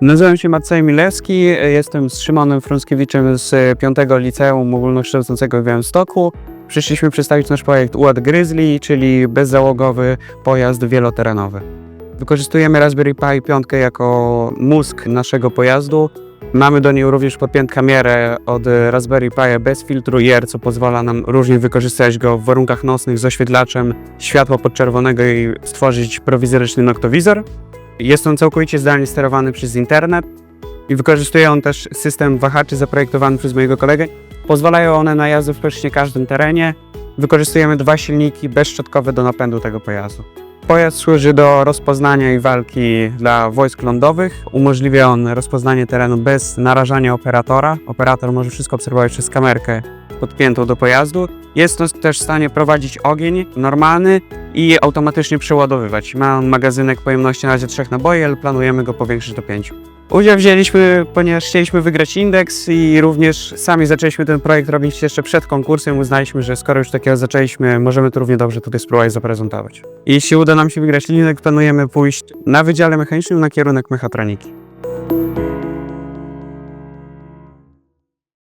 Nazywam się Maciej Milewski, jestem z Szymonem Frąckiewiczem z 5 Liceum Ogólnokształcącego w Białymstoku. Przyszliśmy przedstawić nasz projekt UAD Grizzly, czyli bezzałogowy pojazd wieloterenowy. Wykorzystujemy Raspberry Pi 5 jako mózg naszego pojazdu. Mamy do niej również podpiętą kamerę od Raspberry Pi bez filtru IR, co pozwala nam różnie wykorzystać go w warunkach nocnych z oświetlaczem światła podczerwonego i stworzyć prowizoryczny noktowizor. Jest on całkowicie zdalnie sterowany przez internet i wykorzystuje on też system wahaczy zaprojektowany przez mojego kolegę. Pozwalają one na jazdę w praktycznie każdym terenie. Wykorzystujemy dwa silniki bezszczotkowe do napędu tego pojazdu. Pojazd służy do rozpoznania i walki dla wojsk lądowych. Umożliwia on rozpoznanie terenu bez narażania operatora. Operator może wszystko obserwować przez kamerkę podpiętą do pojazdu. Jest on też w stanie prowadzić ogień normalny i automatycznie przeładowywać. Ma on magazynek pojemności na razie trzech naboi, ale planujemy go powiększyć do pięciu. Udział wzięliśmy, ponieważ chcieliśmy wygrać indeks i również sami zaczęliśmy ten projekt robić jeszcze przed konkursem. Uznaliśmy, że skoro już takiego zaczęliśmy, możemy to równie dobrze tutaj spróbować zaprezentować. Jeśli uda nam się wygrać indeks, planujemy pójść na Wydziale Mechanicznym na kierunek mechatroniki.